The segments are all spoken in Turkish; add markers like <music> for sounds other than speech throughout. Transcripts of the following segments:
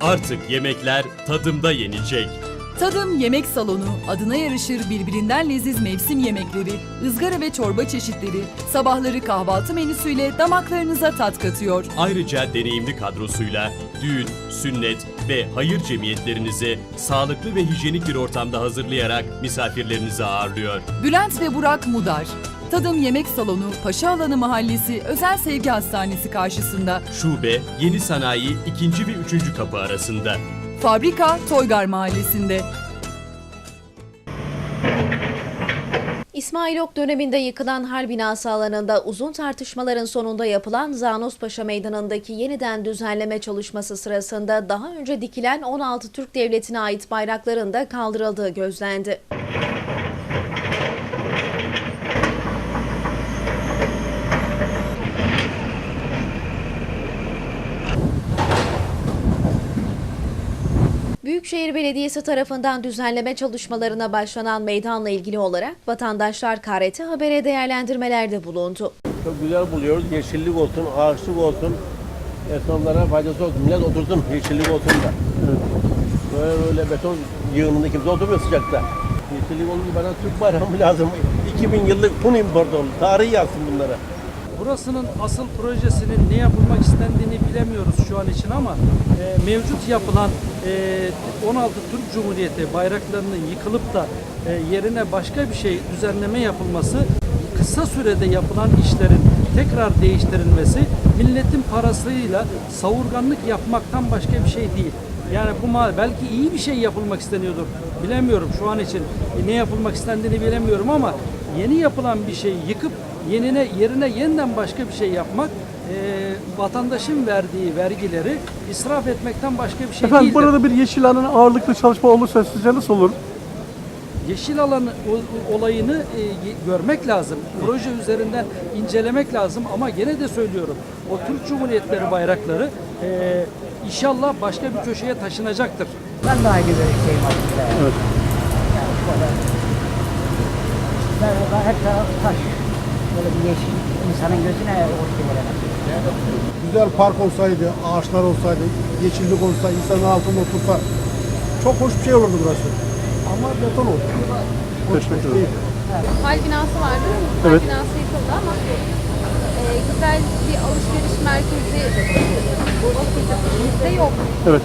Artık yemekler tadımda yenecek. Tadım Yemek Salonu adına yarışır birbirinden leziz mevsim yemekleri, ızgara ve çorba çeşitleri, sabahları kahvaltı menüsüyle damaklarınıza tat katıyor. Ayrıca deneyimli kadrosuyla düğün, sünnet ve hayır cemiyetlerinizi sağlıklı ve hijyenik bir ortamda hazırlayarak misafirlerinizi ağırlıyor. Bülent ve Burak Mudar. Tadım Yemek Salonu Paşaalanı Mahallesi Özel Sevgi Hastanesi karşısında. Şube, Yeni Sanayi 2. ve 3. kapı arasında. Fabrika Toygar Mahallesi'nde. İsmail Ok döneminde yıkılan hal binası alanında uzun tartışmaların sonunda yapılan Zanos Paşa Meydanı'ndaki yeniden düzenleme çalışması sırasında daha önce dikilen 16 Türk Devleti'ne ait bayrakların da kaldırıldığı gözlendi. Büyükşehir Belediyesi tarafından düzenleme çalışmalarına başlanan meydanla ilgili olarak vatandaşlar KRT Haber'e değerlendirmelerde bulundu. Çok güzel buluyoruz. Yeşillik olsun, ağaçlık olsun. Esnaflara faydası olsun. Millet otursun, yeşillik olsun da. Böyle böyle beton yığınında kimse oturmuyor sıcakta. Yeşillik olunca bana Türk bayramı <laughs> lazım. 2000 yıllık un importu oldu. Tarihi yazsın bunlara. Burasının asıl projesinin ne yapılmak istendiğini bilemiyoruz şu an için ama e, mevcut yapılan e, 16 Türk Cumhuriyeti bayraklarının yıkılıp da e, yerine başka bir şey düzenleme yapılması kısa sürede yapılan işlerin tekrar değiştirilmesi milletin parasıyla savurganlık yapmaktan başka bir şey değil. Yani bu ma- belki iyi bir şey yapılmak isteniyordur. Bilemiyorum şu an için e, ne yapılmak istendiğini bilemiyorum ama yeni yapılan bir şeyi yıkıp yenine yerine yeniden başka bir şey yapmak e, vatandaşın verdiği vergileri israf etmekten başka bir şey Efendim değildir. burada bir yeşil alanın ağırlıklı çalışma olursa sizce nasıl olur? Yeşil alan olayını e, görmek lazım. Proje üzerinden incelemek lazım ama gene de söylüyorum. O Türk Cumhuriyetleri bayrakları e, inşallah başka bir köşeye taşınacaktır. Ben de aynı görüşteyim aslında. Evet. Yani böyle her taraf taş. Böyle bir yeşil insanın gözüne hoş gelir. güzel park olsaydı, ağaçlar olsaydı, yeşillik olsa, insanın altında otursa çok hoş bir şey olurdu burası. Ama beton oldu. Hoş, hoş değil. Hal binası vardı. Evet. Hal binası yıkıldı ama e, güzel bir alışveriş merkezi bizde yok. Evet.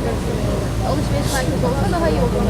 Alışveriş merkezi olsa daha iyi olur.